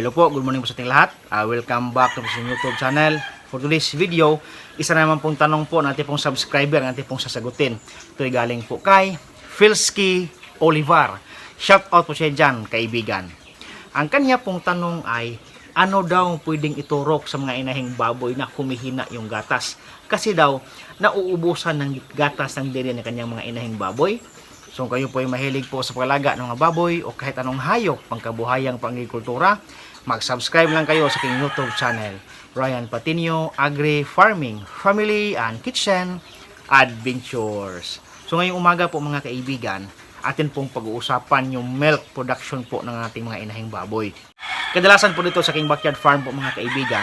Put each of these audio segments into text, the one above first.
hello po, good morning po sa ating lahat. Uh, welcome back to sa YouTube channel. For today's video, isa naman pong tanong po ng ating pong subscriber, ng ating pong sasagutin. Ito ay galing po kay Filski Olivar. Shout out po siya dyan, kaibigan. Ang kanya pong tanong ay, ano daw pwedeng iturok sa mga inahing baboy na humihina yung gatas? Kasi daw, nauubusan ng gatas ng diri ng kanyang mga inahing baboy. So kayo po ay mahilig po sa paglaga ng mga baboy o kahit anong hayop pangkabuhayang pangagrikultura, mag-subscribe lang kayo sa aking YouTube channel, Ryan Patinio Agri Farming, Family and Kitchen Adventures. So ngayong umaga po mga kaibigan, atin pong pag-uusapan yung milk production po ng ating mga inahing baboy. Kadalasan po dito sa aking backyard farm po mga kaibigan,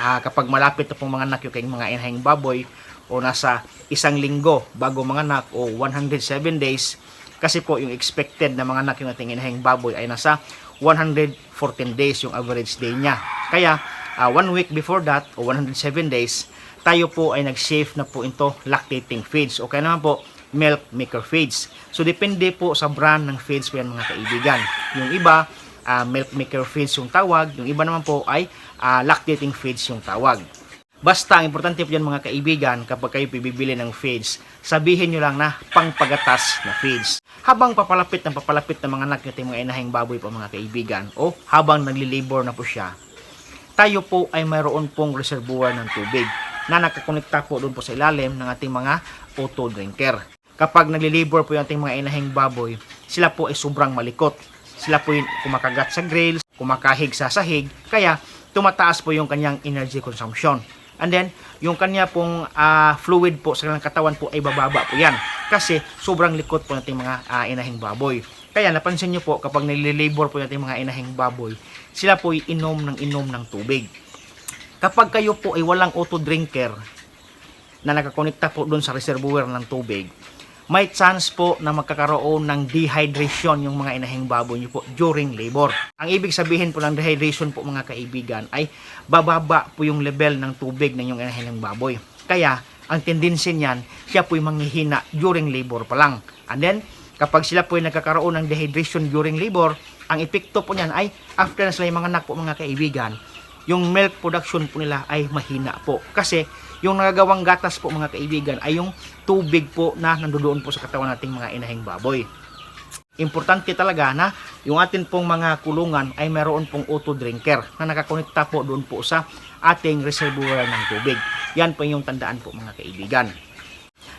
ah, kapag malapit na pong mga anak yung mga inahing baboy o nasa isang linggo bago mga anak o 107 days kasi po yung expected na mga anak yung ating inahing baboy ay nasa 114 days yung average day niya. Kaya ah, one week before that o 107 days tayo po ay nag-save na po into lactating feeds o kaya naman po milk maker feeds. So depende po sa brand ng feeds po yan mga kaibigan. Yung iba ah, milk maker feeds yung tawag, yung iba naman po ay ah, lactating feeds yung tawag. Basta, ang importante po yan mga kaibigan, kapag kayo bibili ng feeds, sabihin nyo lang na pangpagatas na feeds. Habang papalapit ng papalapit ng mga anak natin mga inahing baboy po mga kaibigan, o habang nagli-labor na po siya, tayo po ay mayroon pong reservoir ng tubig na nakakonekta po doon po sa ilalim ng ating mga auto drinker. Kapag nagli-labor po yung ating mga inahing baboy, sila po ay sobrang malikot. Sila po yung kumakagat sa grills, kumakahig sa sahig, kaya tumataas po yung kanyang energy consumption. And then, yung kanya pong ah, fluid po sa kanyang katawan po ay bababa po yan. Kasi sobrang likot po nating mga ah, inahing baboy. Kaya napansin nyo po kapag nililabor po nating mga inahing baboy, sila po inom ng inom ng tubig. Kapag kayo po ay walang auto drinker na nakakonekta po doon sa reservoir ng tubig, may chance po na magkakaroon ng dehydration yung mga inahing baboy nyo po during labor. Ang ibig sabihin po ng dehydration po mga kaibigan ay bababa po yung level ng tubig ng yung inahing baboy. Kaya ang tendency niyan, siya po yung manghihina during labor pa lang. And then, kapag sila po ay nagkakaroon ng dehydration during labor, ang epekto po niyan ay after na sila yung mga anak po mga kaibigan, yung milk production po nila ay mahina po. Kasi yung nagagawang gatas po mga kaibigan ay yung tubig po na nandoon po sa katawan nating mga inahing baboy. Importante talaga na yung atin pong mga kulungan ay meron pong auto drinker na nakakonekta po doon po sa ating reservoir ng tubig. Yan po yung tandaan po mga kaibigan.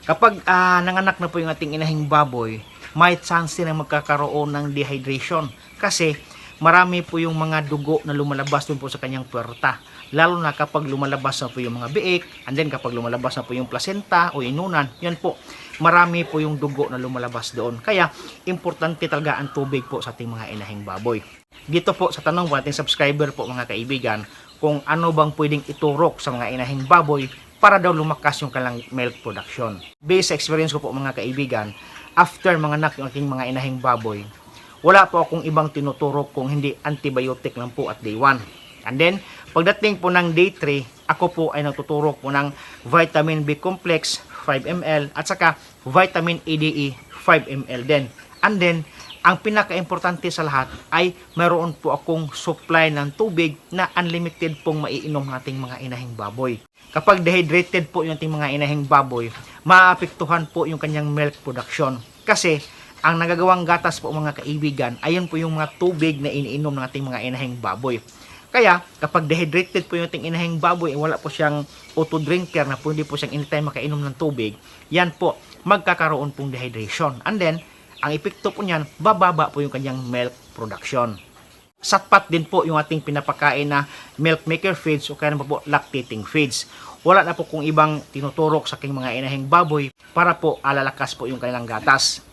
Kapag ah, nanganak na po yung ating inahing baboy, may chance na magkakaroon ng dehydration kasi marami po yung mga dugo na lumalabas doon po sa kanyang puwerta. Lalo na kapag lumalabas na po yung mga biik, and then kapag lumalabas na po yung placenta o inunan, yan po, marami po yung dugo na lumalabas doon. Kaya, importante talaga ang tubig po sa ating mga inahing baboy. Dito po sa tanong po ating subscriber po mga kaibigan, kung ano bang pwedeng iturok sa mga inahing baboy para daw lumakas yung kanilang milk production. Based sa experience ko po mga kaibigan, after mga anak yung ating mga inahing baboy, wala po akong ibang tinuturok kung hindi antibiotic lang po at day 1. And then, pagdating po ng day 3, ako po ay natuturok po ng vitamin B complex 5 ml at saka vitamin EDE 5 ml din. And then, ang pinaka-importante sa lahat ay mayroon po akong supply ng tubig na unlimited pong maiinom ng ating mga inahing baboy. Kapag dehydrated po yung ating mga inahing baboy, maapektuhan po yung kanyang milk production. Kasi, ang nagagawang gatas po mga kaibigan, ayon po yung mga tubig na iniinom ng ating mga inahing baboy. Kaya, kapag dehydrated po yung ating inahing baboy, eh, wala po siyang auto drinker na pwede po siyang anytime makainom ng tubig, yan po, magkakaroon pong dehydration. And then, ang epekto po niyan, bababa po yung kanyang milk production. Satpat din po yung ating pinapakain na milk maker feeds o kaya naman po lactating feeds. Wala na po kung ibang tinuturok sa aking mga inahing baboy para po alalakas po yung kanilang gatas.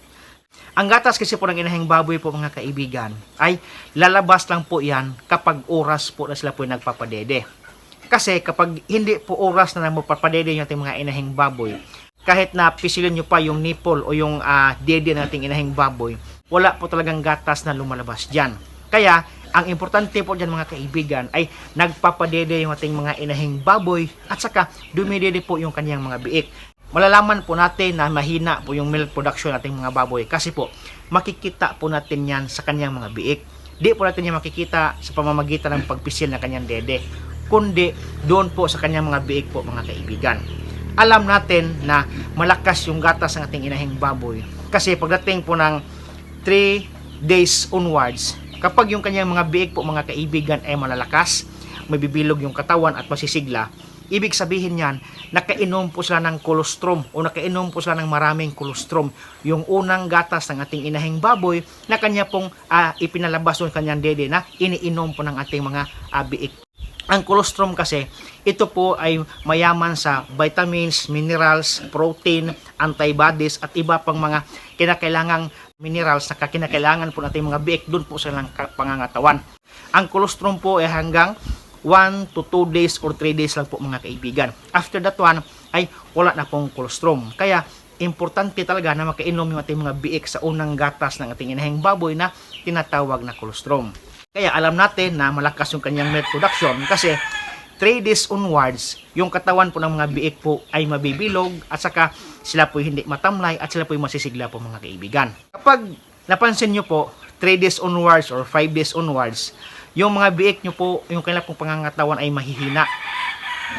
Ang gatas kasi po ng inahing baboy po mga kaibigan ay lalabas lang po yan kapag oras po na sila po nagpapadede. Kasi kapag hindi po oras na magpapadede yung ating mga inahing baboy, kahit na pisilin nyo pa yung nipple o yung ah, dede ng ating inahing baboy, wala po talagang gatas na lumalabas dyan. Kaya, ang importante po dyan mga kaibigan ay nagpapadede yung ating mga inahing baboy at saka dumidede po yung kanyang mga biik malalaman po natin na mahina po yung milk production nating mga baboy kasi po makikita po natin yan sa kanyang mga biik. di po natin niya makikita sa pamamagitan ng pagpisil ng kanyang dede, kundi doon po sa kanyang mga biik po mga kaibigan. Alam natin na malakas yung gatas ng ating inahing baboy kasi pagdating po ng 3 days onwards, kapag yung kanyang mga biik po mga kaibigan ay malalakas, mabibilog yung katawan at masisigla, ibig sabihin yan, nakainom po sila ng colostrum o nakainom po sila ng maraming colostrum. Yung unang gatas ng ating inahing baboy na kanya pong ah, ipinalabas yung kanyang dede na iniinom po ng ating mga ah, biik. Ang colostrum kasi, ito po ay mayaman sa vitamins, minerals, protein, antibodies at iba pang mga kinakailangang minerals na kinakailangan po natin mga biik doon po sa lang pangangatawan. Ang colostrum po ay hanggang 1 to 2 days or 3 days lang po mga kaibigan. After that one ay wala na pong colostrum. Kaya importante talaga na makainom yung ating mga biik sa unang gatas ng ating inahing baboy na tinatawag na colostrum. Kaya alam natin na malakas yung kanyang milk production kasi 3 days onwards, yung katawan po ng mga biik po ay mabibilog at saka sila po hindi matamlay at sila po masisigla po mga kaibigan. Kapag napansin nyo po, 3 days onwards or 5 days onwards, yung mga biik nyo po, yung kanilang pong pangangatawan ay mahihina.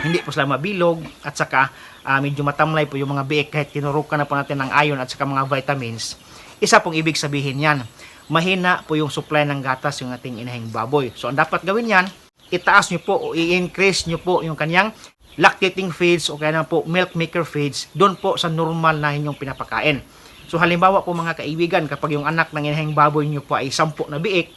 Hindi po sila mabilog at saka ah, medyo matamlay po yung mga biik kahit tinurukan na po natin ng iron at saka mga vitamins. Isa pong ibig sabihin yan, mahina po yung supply ng gatas yung ating inahing baboy. So ang dapat gawin yan, itaas nyo po o i-increase nyo po yung kanyang lactating feeds o kaya na po milk maker feeds doon po sa normal na inyong pinapakain. So halimbawa po mga kaibigan, kapag yung anak ng inahing baboy nyo po ay 10 na biik,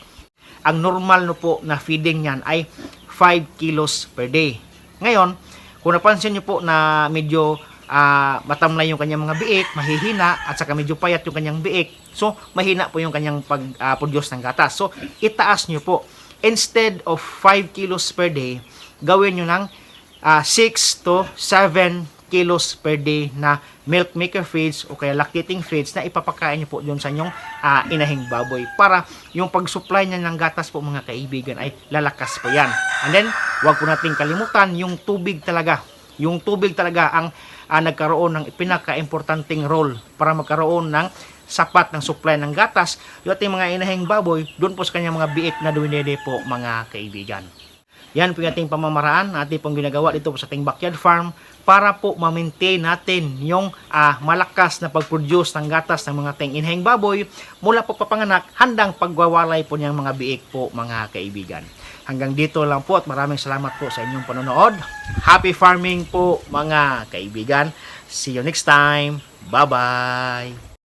ang normal no po na feeding niyan ay 5 kilos per day. Ngayon, kung napansin nyo po na medyo ah, matamlay yung kanyang mga biik, mahihina, at saka medyo payat yung kanyang biik, so mahina po yung kanyang pag-produce ng gatas. So, itaas nyo po. Instead of 5 kilos per day, gawin nyo ng ah, 6 to 7 kilos per day na milk maker feeds o kaya lactating feeds na ipapakain nyo po doon sa inyong ah, inahing baboy para yung pag-supply niya ng gatas po mga kaibigan ay lalakas po yan. And then, wag po nating kalimutan yung tubig talaga. Yung tubig talaga ang ah, nagkaroon ng pinaka-importanting role para magkaroon ng sapat ng supply ng gatas yung ating mga inahing baboy doon po sa kanyang mga biik na duwinede po mga kaibigan. Yan po yung ating pamamaraan ating pong ginagawa dito po sa ating backyard farm para po ma-maintain natin yung ah, malakas na pag-produce ng gatas ng mga ating inahing baboy mula po papanganak handang pagwawalay po niyang mga biik po mga kaibigan. Hanggang dito lang po at maraming salamat po sa inyong panonood. Happy farming po mga kaibigan. See you next time. Bye-bye.